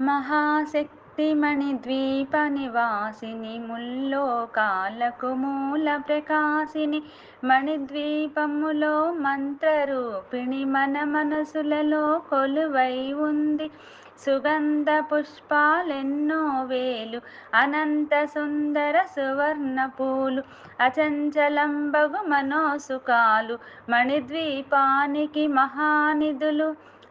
మహాశక్తి ద్వీప నివాసిని ముల్లోకాలకు మూల ప్రకాశిని మణిద్వీపములో మంత్రరూపిణి మన మనసులలో కొలువై ఉంది. సుగంధ పుష్పాలెన్నో వేలు అనంత సుందర సువర్ణ పూలు అచంచలంబగు మనోసుకాలు మణిద్వీపానికి మహానిధులు.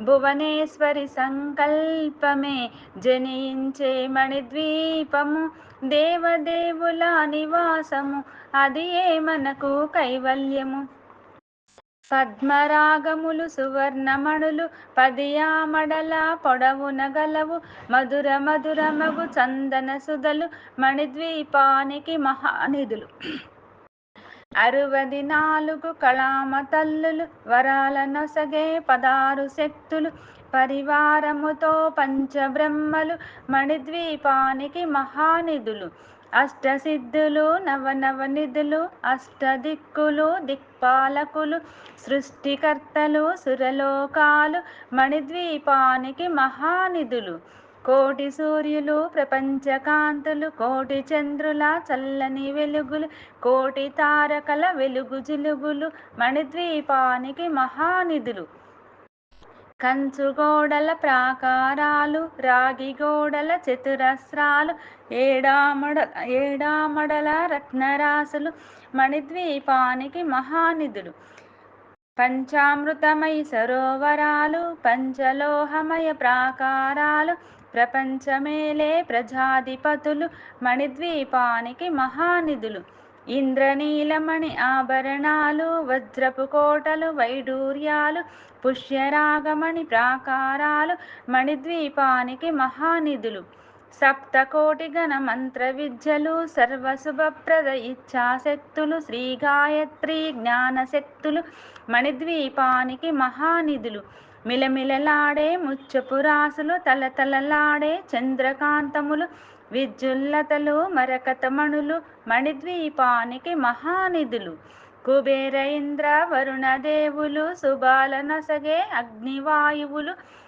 భువనేశ్వరి సంకల్పమే జనించే మణిద్వీపము దేవదేవుల నివాసము అది ఏ మనకు కైవల్యము? పద్మరాగములు సువర్ణమణులు పదియామడల పొడవున గలవు మధుర మధురమగు చందన సుధలు మణిద్వీపానికి మహానిధులు. అరువది నాలుగు కళామ తల్లులు వరాల నొసగే పదారు శక్తులు పరివారముతో పంచబ్రహ్మలు మణిద్వీపానికి మహానిధులు అష్టసిద్ధులు నవనవ నిధులు అష్టదిక్కులు దిక్పాలకులు సృష్టికర్తలు సురలోకాలు మణిద్వీపానికి మహానిధులు. కోటి సూర్యులు ప్రపంచకాంతులు కోటి చంద్రుల చల్లని వెలుగులు కోటి తారకల వెలుగు జిలుగులు మణిద్వీపానికి మహానిధులు. కంచు గోడల ప్రాకారాలు రాగి గోడల చతురస్రాలు ఏడామడ ఏడామడల రత్నరాసులు మణిద్వీపానికి మహానిధులు. పంచామృతమయ సరోవరాలు పంచలోహమయ ప్రాకారాలు ప్రపంచమేలే ప్రజాధిపతులు మణిద్వీపానికి మహానిధులు. ఇంద్రనీలమణి ఆభరణాలు వజ్రపు కోటలు వైడూర్యాలు పుష్యరాగమణి ప్రాకారాలు మణిద్వీపానికి మహానిధులు. సప్తకోటి గణ మంత్ర విద్యలు సర్వశుభప్రద ఇచ్ఛాశక్తులు శ్రీ గాయత్రి జ్ఞానశక్తులు మణిద్వీపానికి మహానిధులు. మిలమిలలాడే ముచ్చపురాసులు తలతలలాడే చంద్రకాంతములు విద్యుల్లతలు మరకతమణులు మణిద్వీపానికి మహానిధులు. కుబేర ఇంద్ర వరుణదేవులు శుభాల నసగే అగ్నివాయువులు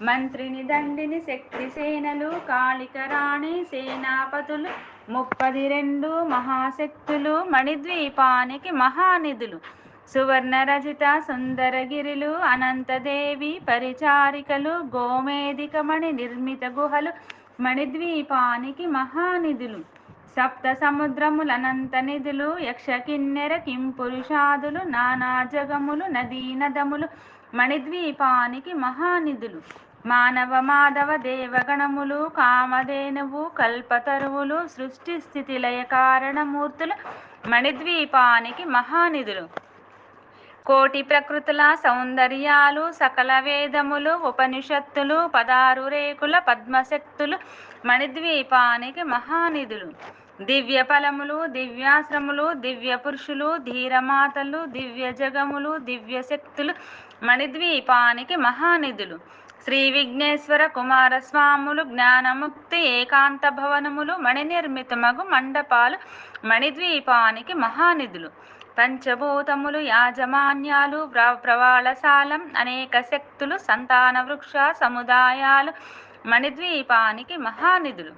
మంత్రిని దండిని శక్తి సేనలు కాళిక రాణి సేనాపతులు ముప్పది రెండు మహాశక్తులు మణిద్వీపానికి మహానిధులు సువర్ణ రజిత సుందరగిరిలు అనంతదేవి పరిచారికలు గోమేధికమణి నిర్మిత గుహలు మణిద్వీపానికి మహానిధులు సప్త సముద్రములు అనంత నిధులు యక్ష కిన్నెర కింపురుషాదులు నానా జగములు నదీ నదములు మణిద్వీపానికి మహానిధులు. మానవ మాధవ దేవగణములు కామధేనువు కల్పతరువులు సృష్టి స్థితి లయ కారణమూర్తులు మణిద్వీపానికి మహానిధులు. కోటి ప్రకృతుల సౌందర్యాలు సకల వేదములు ఉపనిషత్తులు పదారు రేకుల పద్మశక్తులు మణిద్వీపానికి మహానిధులు. దివ్య ఫలములు దివ్యాశ్రములు దివ్య పురుషులు ధీరమాతలు దివ్య జగములు దివ్య శక్తులు మణిద్వీపానికి మహానిధులు. శ్రీ విఘ్నేశ్వర కుమారస్వాములు జ్ఞానముక్తి ఏకాంత భవనములు మణి నిర్మితమగు మండపాలు మణిద్వీపానికి మహానిధులు. పంచభూతములు యాజమాన్యాలు ప్ర ప్రవాళశాలం అనేక శక్తులు సంతాన వృక్ష సముదాయాలు మణిద్వీపానికి మహానిధులు.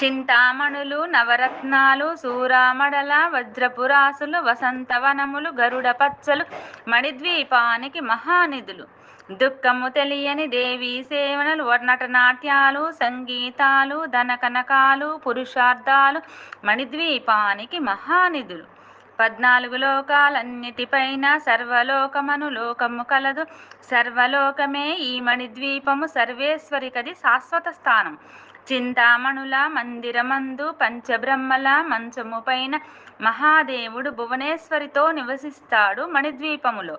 చింతామణులు నవరత్నాలు సూరామడల వజ్రపురాసులు వసంతవనములు గరుడ పచ్చలు మణిద్వీపానికి మహానిధులు. దుఃఖము తెలియని దేవి సేవనలు నటనాట్యాలు సంగీతాలు ధనకనకాలు పురుషార్థాలు మణిద్వీపానికి మహానిధులు. పద్నాలుగు లోకాలన్నిటిపైన సర్వలోకమను లోకము కలదు. సర్వలోకమే ఈ మణిద్వీపము సర్వేశ్వరికది శాశ్వత స్థానం. చింతామణుల మందిరమందు పంచబ్రహ్మల మంచము పైన మహాదేవుడు భువనేశ్వరితో నివసిస్తాడు మణిద్వీపములో.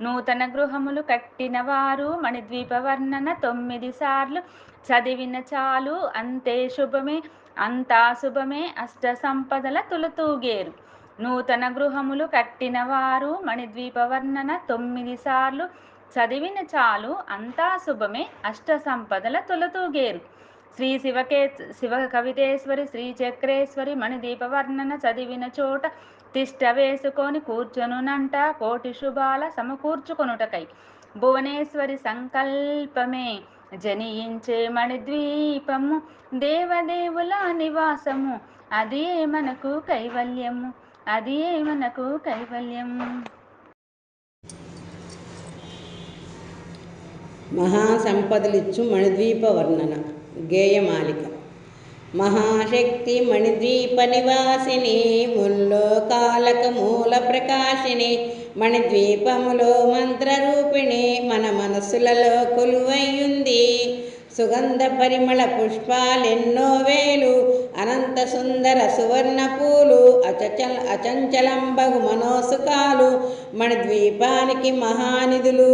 నూతన గృహములు కట్టినవారు మణిద్వీప వర్ణన తొమ్మిది సార్లు. చదివిన చాలు అంతే శుభమే అంతా శుభమే అష్ట సంపదల తులతూగేరు. నూతన గృహములు కట్టినవారు మణిద్వీప వర్ణన తొమ్మిది సార్లు. చదివిన చాలు అంతా శుభమే అష్ట సంపదల తులతూగేరు. శ్రీ శివకే శివ కవితేశ్వరి శ్రీ చక్రేశ్వరి మణిదీపవర్ణన చదివిన చోట తిష్ట వేసుకొని కూర్చొనునంట కోటి శుభాల సమకూర్చుకొనుటకై. భువనేశ్వరి సంకల్పమే జనియించే మణిద్వీపము దేవదేవుల నివాసము అదే మనకు కైవల్యము అదే మనకు కైవల్యము. మహాసంపదలిచ్చు మణిద్వీప వర్ణన గేయమాలిక. మహాశక్తి మణిద్వీప నివాసిని ముల్లోకాలక మూల ప్రకాశిని మణిద్వీపములో మంత్రరూపిణి మన మనసులలో కొలువయ్యుంది సుగంధ పరిమళ పుష్పాలెన్నో వేలు అనంత సుందర సువర్ణ పూలు అచచల అచంచలంబగు మనోసుకాలు మన ద్వీపానికి మహానిధులు.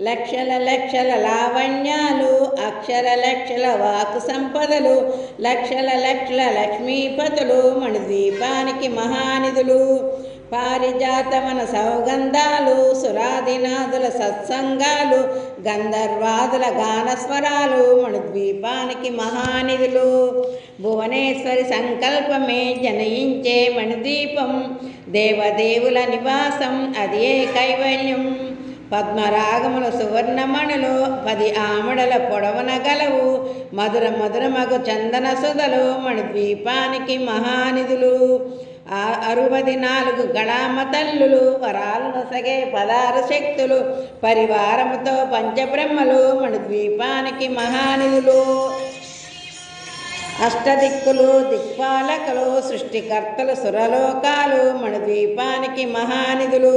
లక్షల లక్షల లావణ్యాలు అక్షర లక్షల వాకు సంపదలు లక్షల లక్షల లక్ష్మీపతులు మన ద్వీపానికి మహానిధులు. పారిజాతవన సౌగంధాలు సురాదినాదుల సత్సంగాలు గంధర్వాదుల గానస్వరాలు మన ద్వీపానికి మహానిధులు. భువనేశ్వరి సంకల్పమే జనయించే మణిద్వీపం దేవదేవుల నివాసం అదే కైవల్యం. పద్మరాగముల సువర్ణమణులు పది ఆమడల పొడవన గలవు మధుర మధురమగు చందన సుధలు మణిద్వీపానికి మహానిధులు. అరువది నాలుగు గళామ తల్లులు వరాలను సగే పదారు శక్తులు పరివారముతో పంచబ్రహ్మలు మన ద్వీపానికి మహానిధులు అష్టదిక్కులు దిక్పాలకులు సృష్టికర్తలు సురలోకాలు మన ద్వీపానికి మహానిధులు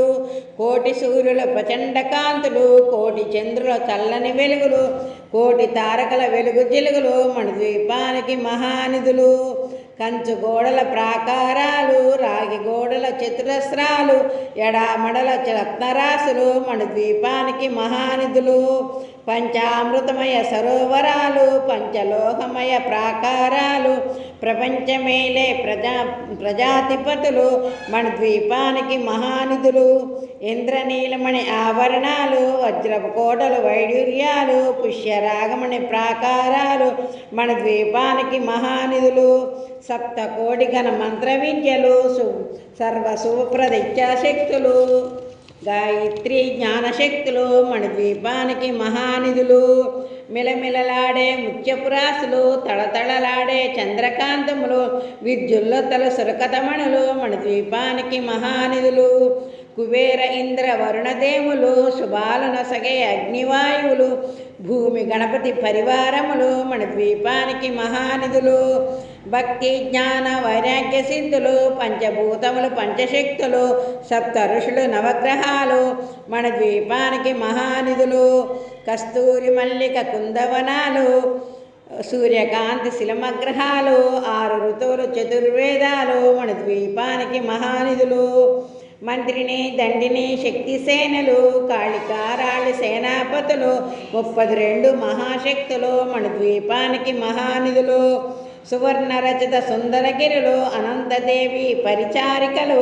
కోటి సూర్యుల ప్రచండ కాంతులు కోటి చంద్రుల చల్లని వెలుగులు కోటి తారకల వెలుగు జిలుగులు మన ద్వీపానికి మహానిధులు కంచు గోడల ప్రాకారాలు రాగి గోడల చతురస్రాలు ఎడామడల రత్నరాశులు మన ద్వీపానికి మహానిధులు పంచామృతమయ సరోవరాలు పంచలోహమయ ప్రాకారాలు ప్రపంచమేలే ప్రజా ప్రజాధిపతులు మన ద్వీపానికి మహానిధులు ఇంద్రనీలమణి ఆభరణాలు వజ్రపు కోటలు వైడూర్యాలు పుష్యరాగమణి ప్రాకారాలు మన ద్వీపానికి మహానిధులు సప్త కోటి ఘన మంత్ర విద్యలు సు సర్వ గాయత్రి జ్ఞానశక్తులు మణిద్వీపానికి మహానిధులు మిలమిలలాడే ముఖ్యపురాసులు తళతళలాడే చంద్రకాంతములు విద్యుల్లతల సురకతమణులు మణిద్వీపానికి మహానిధులు కుబేర ఇంద్ర వరుణదేవులు శుభాలను సగే అగ్నివాయువులు భూమి గణపతి పరివారములు మన ద్వీపానికి మహానిధులు భక్తి జ్ఞాన వైరాగ్య సిద్ధులు పంచభూతములు పంచశక్తులు సప్త ఋషులు నవగ్రహాలు మన ద్వీపానికి మహానిధులు కస్తూరి మల్లిక కుందవనాలు సూర్యకాంతి శిలమగ్రహాలు ఆరు ఋతువులు చతుర్వేదాలు మన ద్వీపానికి మహానిధులు మంత్రిని దండిని శక్తి సేనలు కాళికారాళి సేనాపతులు ముప్పది రెండు మహాశక్తులు మన ద్వీపానికి మహానిధులు. సువర్ణ రచిత సుందరగిరులు అనంతదేవి పరిచారికలు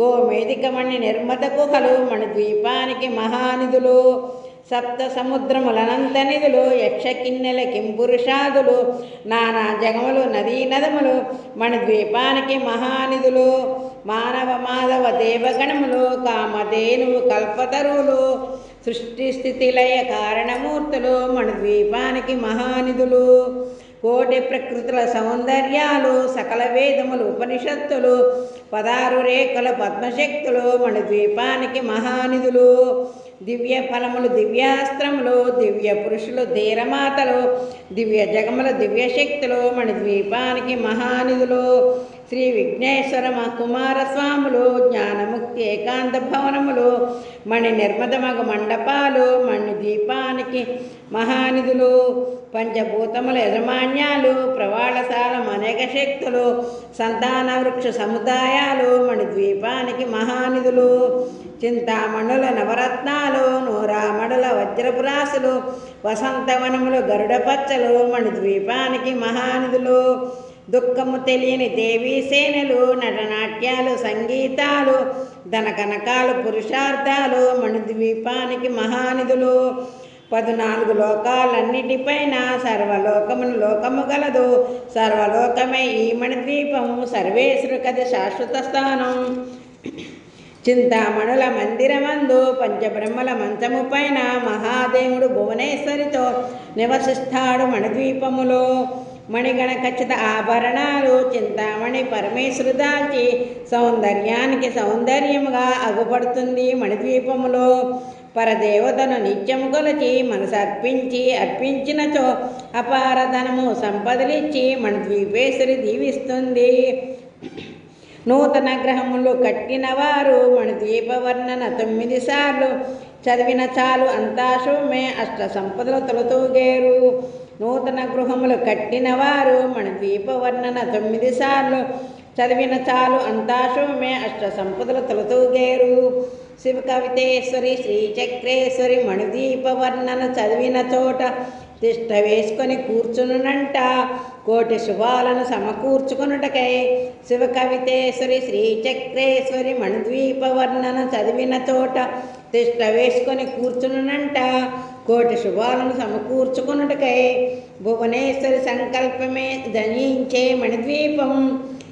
గోమేదికమణి నిర్మత గుహలు మన ద్వీపానికి మహానిధులు సప్త సముద్రములనంత నిధులు యక్షకిన్నెల కింపురుషాదులు నానా జగములు నదీ నదములు మన ద్వీపానికి మహానిధులు మానవ మాధవ దేవగణములు కామధేనువు కల్పతరువులు సృష్టి స్థితిలయ కారణమూర్తులు మన ద్వీపానికి మహానిధులు. కోటి ప్రకృతుల సౌందర్యాలు సకల వేదములు ఉపనిషత్తులు పదారు రేఖల పద్మశక్తులు మన ద్వీపానికి మహానిధులు. దివ్య ఫలములు దివ్యాస్త్రములు దివ్య పురుషులు ధీరమాతలు దివ్య జగముల దివ్య శక్తులు మన ద్వీపానికి మహానిధులు. శ్రీ విఘ్నేశ్వర కుమారస్వాములు జ్ఞానముక్తి ఏకాంత భవనములు మణి నిర్మదమగ మండపాలు మణి దీపానికి మహానిధులు. పంచభూతముల యజమాన్యాలు ప్రవాళశాల అనేక శక్తులు సంతాన వృక్ష సముదాయాలు మణి ద్వీపానికి మహానిధులు. చింతామణుల నవరత్నాలు నూరామణుల వజ్రపురాసులు వసంతవనములు గరుడ పచ్చలు మణి ద్వీపానికి మహానిధులు. దుఃఖము తెలియని దేవీ సేనలు నటనాట్యాలు సంగీతాలు ధనకనకాలు పురుషార్థాలు మణిద్వీపానికి మహానిధులు. పద్నాలుగు లోకాలన్నిటిపైన సర్వలోకమును లోకము గలదు. సర్వలోకమే ఈ మణిద్వీపము సర్వేశ్వరు కథ శాశ్వత స్థానం. చింతామణుల మందిరమందు పంచబ్రహ్మల మంచము పైన మహాదేవుడు భువనేశ్వరితో నివసిస్తాడు మణిద్వీపములో మణిగణ ఖచ్చిత ఆభరణాలు చింతామణి పరమేశ్వరు దాల్చి సౌందర్యానికి సౌందర్యముగా అగుపడుతుంది మణిద్వీపములో పరదేవతను నిత్యము కొలచి మనసు అర్పించి అర్పించినచో అపారధనము సంపదలిచ్చి మణిద్వీపేశ్వరి దీవిస్తుంది. నూతన గ్రహములు కట్టిన వారు మన ద్వీపవర్ణన తొమ్మిది సార్లు చదివిన చాలు అంతా శుభమే అష్ట సంపదలు తొలతూగేరు. నూతన గృహములు కట్టిన వారు మన ద్వీపవర్ణన తొమ్మిది సార్లు చదివిన చాలు అంతా శుభమే అష్ట సంపదలు తొలతూగేరు శివ కవితేశ్వరి శ్రీచక్రేశ్వరి మణిదీపవర్ణన చదివిన చోట తిష్ట వేసుకొని కూర్చునునంట. కోటి శుభాలను సమకూర్చుకునుటకై శివ కవితేశ్వరి శ్రీచక్రేశ్వరి మణిద్వీప వర్ణన చదివిన చోట తిష్ట వేసుకొని కూర్చునునంట. కోటి శుభాలను సమకూర్చుకునుటకై భువనేశ్వరి సంకల్పమే ధనించే మణిద్వీపం.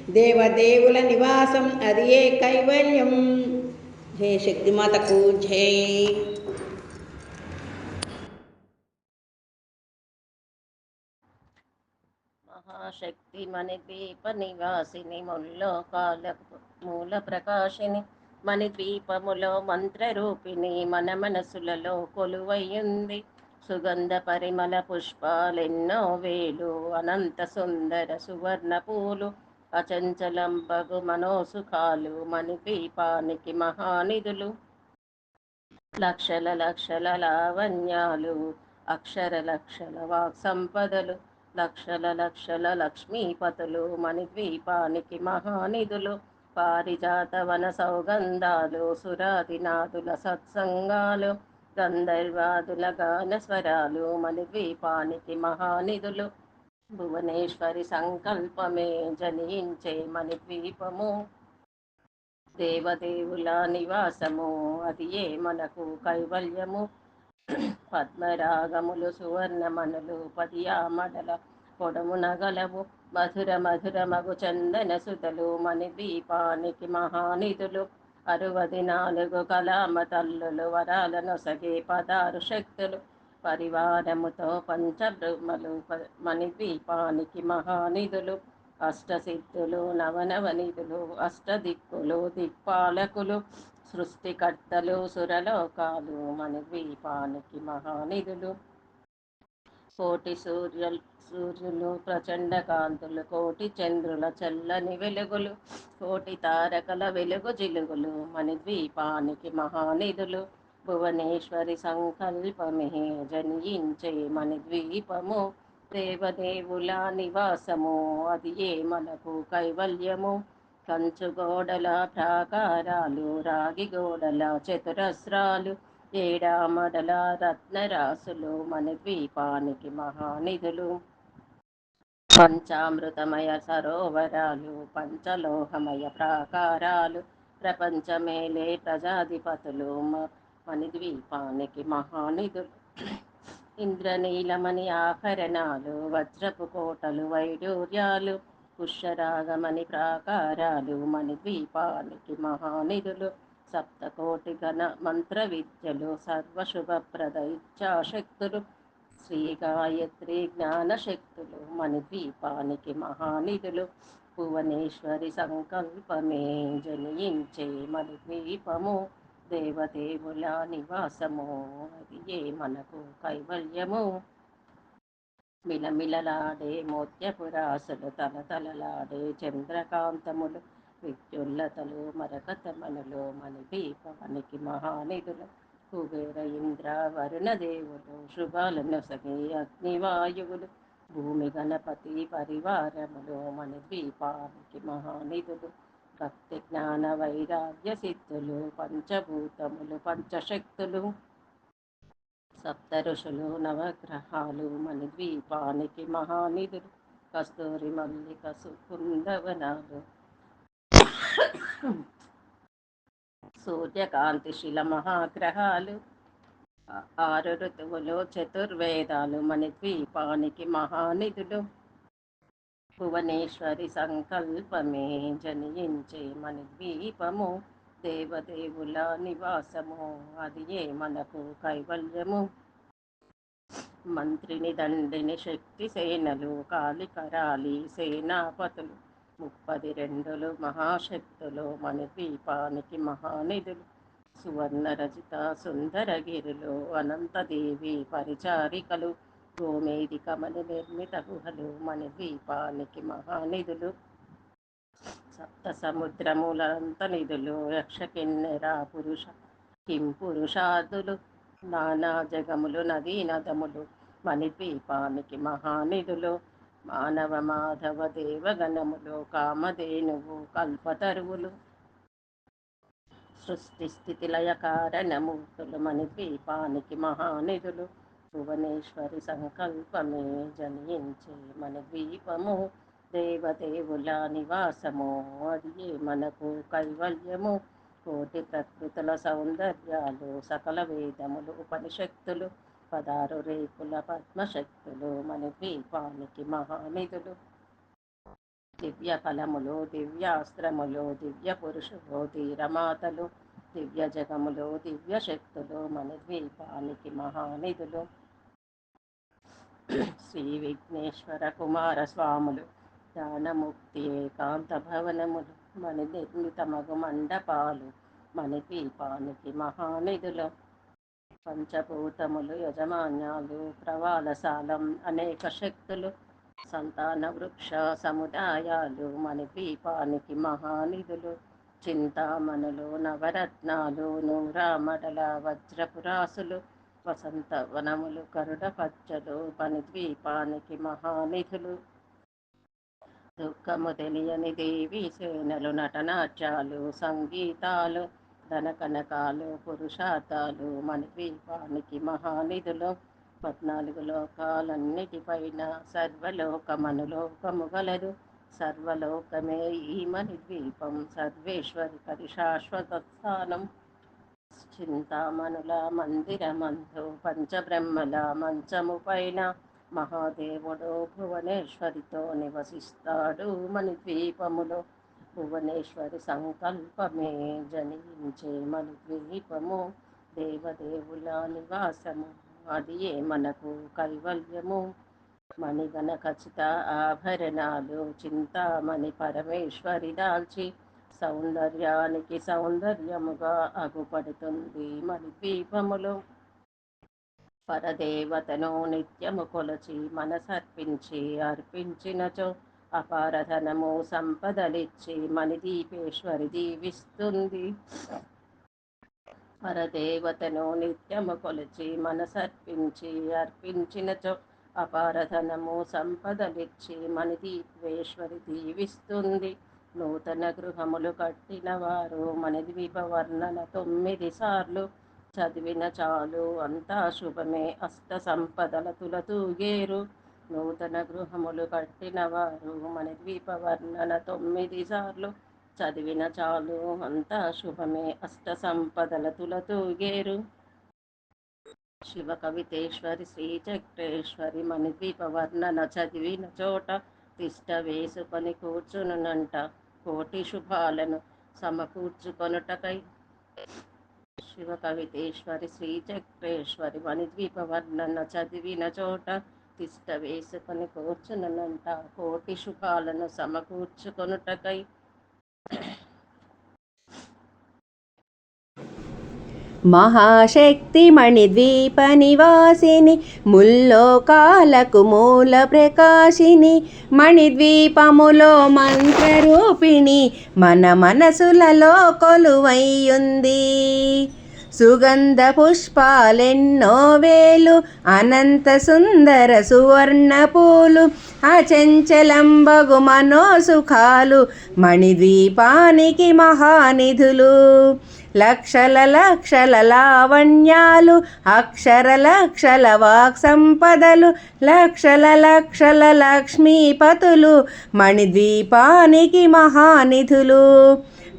దేవదేవుల నివాసం అది ఏ కైవల్యం? జయ శక్తిమాతకు జై. మణి దీప నివాసిని ముల్లోకాలకు మూల ప్రకాశిని మణిద్వీపములో మంత్రరూపిణి మన మనసులలో కొలువయ్యుంది. సుగంధ పరిమళ పుష్పాలెన్నో వేలు అనంత సుందర సువర్ణ పూలు అచంచలం బగు మనోసుఖాలు మణిపీపానికి మహానిధులు. లక్షల లక్షల లావణ్యాలు అక్షర లక్షల వాక్ సంపదలు లక్షల లక్షల లక్ష్మీపతులు మణిద్వీపానికి మహానిధులు. పారిజాత వన సౌగంధాలు సురాదినాథుల సత్సంగాలు గంధర్వాదుల గాన స్వరాలు మణిద్వీపానికి మహానిధులు. భువనేశ్వరి సంకల్పమే జనించే మణిద్వీపము. దేవదేవుల నివాసము అది ఏ మనకు కైవల్యము? పద్మరాగములు సువర్ణమణులు పదియామడల పొడము గలవు. మధుర మధుర మగు చందన సుతలు మణి దీపానికి మహానిధులు. అరవది నాలుగు కళామ తల్లులు వరాలను సగే పదారు శక్తులు. పరివారముతో పంచబ్రహ్మలు మణిద్వీపానికి మహానిధులు అష్టసిద్ధులు నవనవనిధులు అష్టదిక్కులు దిక్పాలకులు సృష్టికర్తలు సురలోకాలు మన ద్వీపానికి మహానిధులు. కోటి సూర్య సూర్యులు ప్రచండ కాంతులు కోటి చంద్రుల చల్లని వెలుగులు కోటి తారకల వెలుగు జిలుగులు మణిద్వీపానికి మహానిధులు. భువనేశ్వరి సంకల్పమే జనించే మన ద్వీపము. దేవదేవుల నివాసము అది ఏ మనకు కైవల్యము? కంచు గోడల ప్రాకారాలు రాగి గోడల చతురస్రాలు ఏడామడల రత్నరాసులు మన ద్వీపానికి మహానిధులు. పంచామృతమయ సరోవరాలు పంచలోహమయ ప్రాకారాలు ప్రపంచమేలే ప్రజాధిపతులు మ- ద్వీపానికి మహానిధులు ఇంద్రనీలమణి ఆభరణాలు వజ్రపు కోటలు వైడూర్యాలు పుష్యరాగమని ప్రాకారాలు మణి ద్వీపానికి మహానిధులు సప్తకోటి గణ మంత్ర విద్యలు సర్వశుభప్రద ఇచ్చాశక్తులు శ్రీ గాయత్రి జ్ఞానశక్తులు మణిద్వీపానికి మహానిధులు భువనేశ్వరి సంకల్పమే జనించే మణిద్వీపము దేవదేవుల నివాసము. అది ఏ మనకు కైవల్యము? మిలమిలలాడే మోత్యపురాసులు తలతలలాడే చంద్రకాంతములు విద్యుల్లతలు మరకతమనులు మణిదీపవనికి మహానిధులు కుబేర ఇంద్ర వరుణ దేవులు శుభాలను సగి అగ్నివాయువులు భూమి గణపతి పరివారములు మణిద్వీపానికి మహానిధులు భక్తి జ్ఞాన వైరాగ్య సిద్ధులు పంచభూతములు పంచశక్తులు సప్త ఋషులు నవగ్రహాలు మణిద్వీపానికి మహానిధులు కస్తూరి మల్లిక సుకుందవనాలు సూర్యకాంతి శిల మహాగ్రహాలు ఆరు ఋతువులు చతుర్వేదాలు మణిద్వీపానికి మహానిధులు భువనేశ్వరి సంకల్పమే జనించే మణిద్వీపము దేవదేవుల నివాసము అది ఏ మనకు కైవల్యము. మంత్రిని దండిని శక్తి సేనలు కాలికరాలి సేనాపతులు ముప్పది రెండులు మహాశక్తులు మణిద్వీపానికి మహానిధులు సువర్ణ రజిత సుందరగిరులు అనంతదేవి పరిచారికలు గోమేదిక కమల నిర్మిత గుహలు మణిద్వీపానికి మహానిధులు సప్త సముద్రములంత నిధులు యక్ష కిన్నెర పురుష కిం పురుషాదులు నానా జగములు నదీ నదములు మణిద్వీపానికి మహానిధులు మానవ మాధవ దేవగణములు కామధేనువు కల్పతరువులు. సృష్టి స్థితి లయ కారణమూర్తులు మణిద్వీపానికి మహానిధులు భువనేశ్వరి సంకల్పమే జనించే మన ద్వీపము. దేవదేవుల నివాసము అది మనకు కైవల్యము. కోటి ప్రకృతుల సౌందర్యాలు సకల వేదములు ఉపనిషత్తులు పదారు రేకుల పద్మశక్తులు మన ద్వీపానికి మహానిధులు. దివ్య ఫలములు దివ్యాస్త్రములు దివ్య పురుషులు ధీరమాతలు దివ్య జగములు దివ్య శక్తులు మన ద్వీపానికి మహానిధులు. శ్రీ విఘ్నేశ్వర కుమార స్వాములు జ్ఞానముక్తి ఏకాంత భవనములు మణి నిర్మితమగు మండపాలు మణి ద్వీపానికి మహానిధులు పంచభూతములు యజమాన్యాలు ప్రవాలశాలం అనేక శక్తులు సంతాన వృక్ష సముదాయాలు మణి ద్వీపానికి మహానిధులు చింతామణులు నవరత్నాలు నూరామడల వజ్రపురాసులు వసంత వనములు కరుడ పచ్చలు పని ద్వీపానికి మహానిధులు. దుఃఖము తెలియని దేవి సేనలు నటనాట్యాలు సంగీతాలు ధనకనకాలు పురుషార్థాలు మన ద్వీపానికి మహానిధులు. పద్నాలుగు లోకాలన్నిటిపైన సర్వలోకమనులోకము గలదు. సర్వలోకమే ఈ మని ద్వీపం సర్వేశ్వరి పరిశాశ్వత స్థానం. చింతామణుల మందిరమందు పంచబ్రహ్మల మంచము పైన మహాదేవుడు భువనేశ్వరితో నివసిస్తాడు మణి ద్వీపములో భువనేశ్వరి సంకల్పమే జనించే మణి ద్వీపము దేవదేవుల నివాసము అది ఏ మనకు కైవల్యము? మణిగణ ఖచ్చిత ఆభరణాలు చింతామణి పరమేశ్వరి దాల్చి సౌందర్యానికి సౌందర్యముగా అగుపడుతుంది మణి దీపములు. పరదేవతను నిత్యము కొలచి మనసర్పించి అర్పించినచో అపారధనము సంపదలిచ్చి మణిదీపేశ్వరి దీవిస్తుంది. పరదేవతను నిత్యము కొలిచి మనసర్పించి అర్పించినచో అపారధనము సంపదలిచ్చి మణిదీపేశ్వరి దీవిస్తుంది. నూతన గృహములు కట్టిన వారు మణిద్వీప వర్ణన తొమ్మిది సార్లు చదివిన చాలు. అంతా శుభమే. అష్ట సంపదల తులతూగేరు నూతన గృహములు కట్టిన వారు మణిద్వీప వర్ణన తొమ్మిది సార్లు చదివిన చాలు. అంతా శుభమే. అష్ట సంపదల తులతూగేరు శివ కవితేశ్వరి శ్రీ చక్రేశ్వరి మణిద్వీప వర్ణన చదివిన చోట తిష్ట వేసుకొని కూర్చునునంట. కోటి శుభాలను సమకూర్చుకొనుటకై. శివ కవితేశ్వరి శ్రీ చక్రేశ్వరి మణిద్వీప వర్ణన చదివిన చోట తిష్ట వేసుకొని కూర్చునంట కోటి శుభాలను సమకూర్చుకొనుటకై. మహాశక్తి మణిద్వీప నివాసిని ముల్లోకాలకు మూల ప్రకాశిని మణిద్వీపములో మంత్రరూపిణి మన మనసులలో కొలువైయుంది. సుగంధ పుష్పాలెన్నో వేలు అనంత సుందర సువర్ణ పూలు అచంచలంబగు మనోసుఖాలు మణిద్వీపానికి మహానిధులు. లక్షల లక్షల లావణ్యాలు అక్షర లక్షల వాక్ సంపదలు లక్షల లక్షల లక్ష్మీపతులు మణిద్వీపానికి మహానిధులు.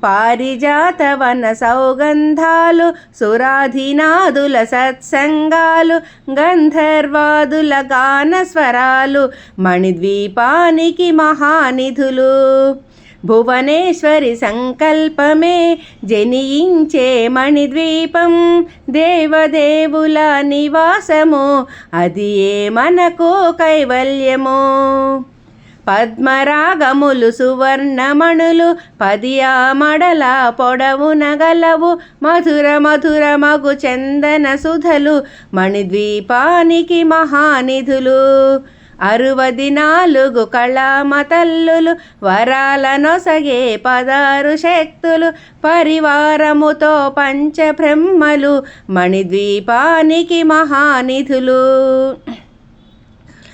పారిజాతవన సౌగంధాలు సురాధినాదుల సత్సంగాలు గంధర్వాదుల గాన స్వరాలు మణిద్వీపానికి మహానిధులు. భువనేశ్వరి సంకల్పమే జనియించే మణిద్వీపం దేవదేవుల నివాసము అది ఏ మనకు కైవల్యము. పద్మరాగములు సువర్ణమణులు పదియా మడల పొడవున గలవు మధుర మధుర మగు చందన సుధలు మణిద్వీపానికి మహానిధులు. అరువది నాలుగు కళామతల్లులు వరాలనొసగే పదారు శక్తులు పరివారముతో పంచబ్రహ్మలు మణిద్వీపానికి మహానిధులు.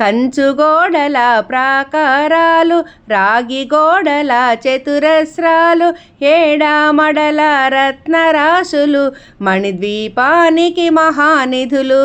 కంచుగోడల ప్రాకారాలు రాగి గోడల చతురస్రాలు ఏడామడల రత్నరాశులు మణిద్వీపానికి మహానిధులు.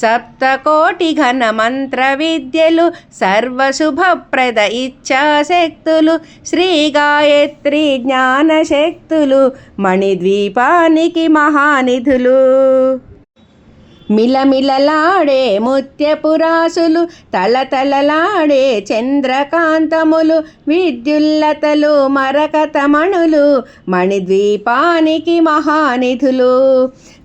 సప్తకోటి ఘన మంత్ర విద్యలు సర్వశుభప్రద ఇచ్ఛాశక్తులు శ్రీ గాయత్రి జ్ఞానశక్తులు మణిద్వీపానికి మహానిధులు. మిలమిలలాడే ముత్యపురాసులు తలతలలాడే చంద్రకాంతములు విద్యుల్లతలు మరకతమణులు మణిద్వీపానికి మహానిధులు.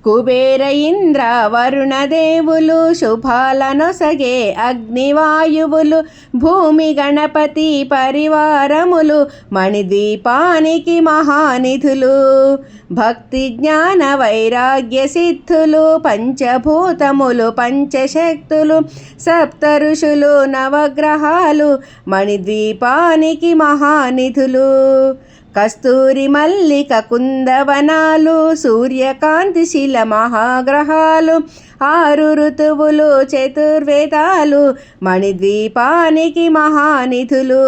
కుబేర ఇంద్ర వరుణదేవులు శుభాలనొసగే అగ్నివాయువులు భూమి గణపతి పరివారములు మణిద్వీపానికి మహానిధులు భక్తి జ్ఞాన వైరాగ్య సిద్ధులు పంచభూతములు పంచశక్తులు సప్త ఋషులు నవగ్రహాలు మణిద్వీపానికి మహానిధులు. కస్తూరి మల్లిక కుందవనాలు సూర్యకాంతి శిల మహాగ్రహాలు ఆరు ఋతువులు చతుర్వేదాలు మణిద్వీపానికి మహానిధులు.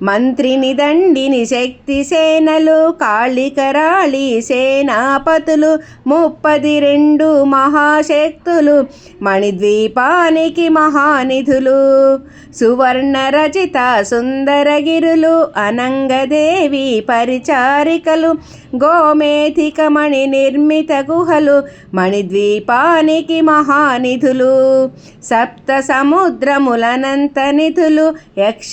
మంత్రిని దండిని శక్తి సేనలు కాళికరాళి సేనాపతులు ముప్పది రెండు మహాశక్తులు మణిద్వీపానికి మహానిధులు సువర్ణ రచిత సుందరగిరులు అనంగదేవి పరిచారికలు గోమేధికమణి నిర్మిత గుహలు మణిద్వీపానికి మహానిధులు సప్త సముద్రములనంత నిధులు యక్ష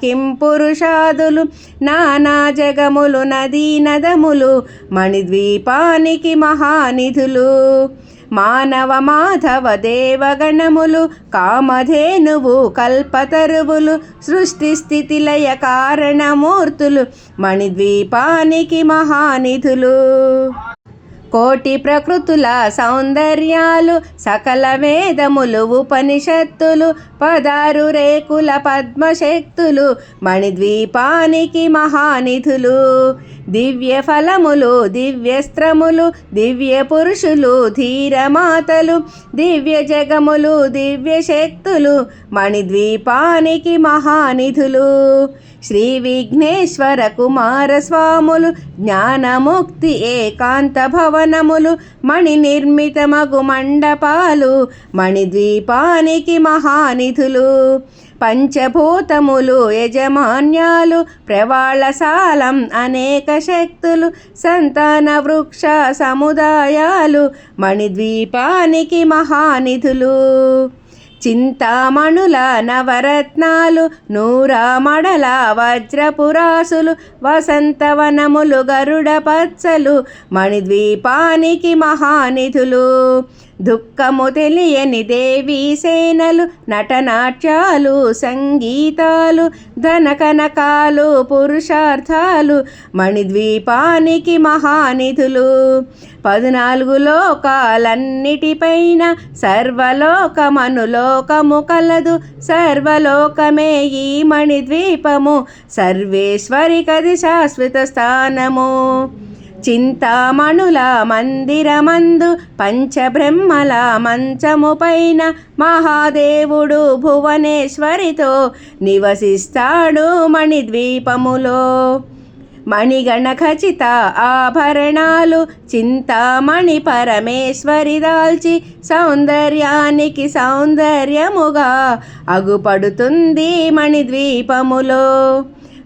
కిం పురుషాదులు నానా జగములు నదీ నదములు మణిద్వీపానికి మహానిధులు. మానవ మాధవ దేవగణములు కామధేనువు కల్పతరువులు సృష్టి స్థితి లయ కారణమూర్తులు మణిద్వీపానికి మహానిధులు. కోటి ప్రకృతుల సౌందర్యాలు సకల వేదములు ఉపనిషత్తులు పదారు రేకుల పద్మశక్తులు మణిద్వీపానికి మహానిధులు. దివ్య ఫలములు దివ్యస్త్రములు దివ్య పురుషులు ధీరమాతలు దివ్య జగములు దివ్య శక్తులు మణిద్వీపానికి మహానిధులు. శ్రీ విఘ్నేశ్వర కుమారస్వాములు జ్ఞానముక్తి ఏకాంత భువనములు మణి నిర్మితమగు మండపాలు మణిద్వీపానికి మహానిధులు. పంచభూతములు యజమాన్యాలు ప్రవాళసాలం అనేక శక్తులు సంతాన వృక్ష సముదాయాలు మణిద్వీపానికి మహానిధులు. చింతామణుల నవరత్నాలు నూరామడల వజ్రపురాసులు వసంతవనములు గరుడ పచ్చలు మణిద్వీపానికి మహానిధులు. దుఃఖము తెలియని దేవీ సేనలు నటనాట్యాలు సంగీతాలు ధనకనకాలు పురుషార్థాలు మణిద్వీపానికి మహానిధులు. పద్నాలుగు లోకాలన్నిటిపైన సర్వలోకమనులోకము కలదు సర్వలోకమే ఈ మణిద్వీపము సర్వేశ్వరి కది శాశ్వత స్థానము. చింతామణుల మందిరమందు పంచబ్రహ్మల మంచము పైన మహాదేవుడు భువనేశ్వరితో నివసిస్తాడు మణిద్వీపములో. మణిగణ ఖచిత ఆభరణాలు చింతామణి పరమేశ్వరి దాల్చి సౌందర్యానికి సౌందర్యముగా అగుపడుతుంది మణిద్వీపములో.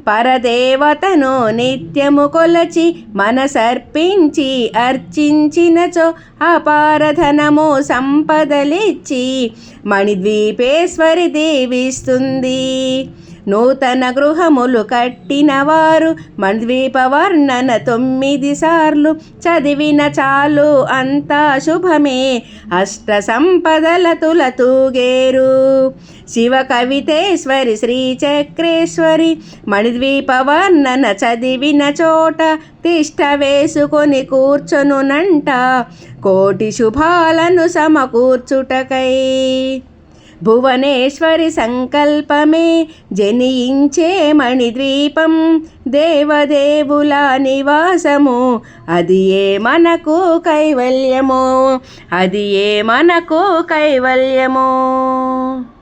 పరదేవతను నిత్యము కొలచి మనసర్పించి అర్చించినచో అపారధనము సంపదలిచ్చి మణిద్వీపేశ్వరి దీవిస్తుంది. నూతన గృహములు కట్టినవారు వారు తొమ్మిది సార్లు చదివిన చాలు అంతా శుభమే. అష్ట సంపదల తులతూగేరు. శివ కవితేశ్వరి శ్రీ చక్రేశ్వరి మణిద్వీప చదివిన చోట తిష్ట వేసుకొని కూర్చొనునంట. కోటి శుభాలను సమకూర్చుటకై భువనేశ్వరి సంకల్పమే జనించే మణిద్వీపం దేవదేవుల నివాసము. అది ఏ మనకు కైవల్యము? అది ఏ మనకు కైవల్యము?